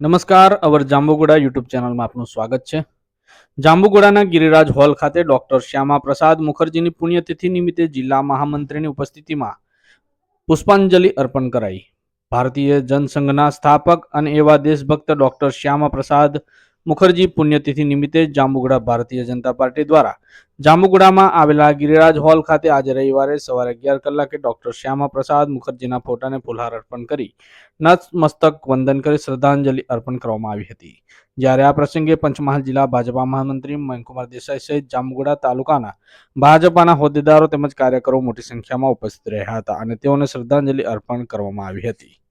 નમસ્કાર, અવર જાંબુગોડા યુટ્યુબ ચેનલમાં આપનું સ્વાગત છે. જાંબુગોડાના ગિરિરાજ હોલ ખાતે ડોક્ટર શ્યામા પ્રસાદ મુખર્જીની પુણ્યતિથિ નિમિત્તે જિલ્લા મહામંત્રીની ઉપસ્થિતિમાં પુષ્પાંજલિ અર્પણ કરાઈ. ભારતીય જનસંઘના સ્થાપક અને એવા દેશભક્ત ડોક્ટર શ્યામા પ્રસાદ મુખર્જી પુણ્યતિથિ નિમિત્તે જાંબુગડા ભારતીય જનતા પાર્ટી દ્વારા જાંબુગડામાં આવેલા ગિરિરાજ હોલ ખાતે આજે રવિવારે સવારે અગિયાર કલાકે ડોક્ટર શ્યામા પ્રસાદ મુખર્જીના ફોટાને ફુલહાર અર્પણ કરી નતમસ્તક વંદન કરી શ્રદ્ધાંજલિ અર્પણ કરવામાં આવી હતી. જ્યારે આ પ્રસંગે પંચમહાલ જિલ્લા ભાજપા મહામંત્રી મહેનકુમાર દેસાઈ સહિત જાંબુગોડા તાલુકાના ભાજપાના હોદ્દેદારો તેમજ કાર્યકરો મોટી સંખ્યામાં ઉપસ્થિત રહ્યા હતા અને તેઓને શ્રદ્ધાંજલિ અર્પણ કરવામાં આવી હતી.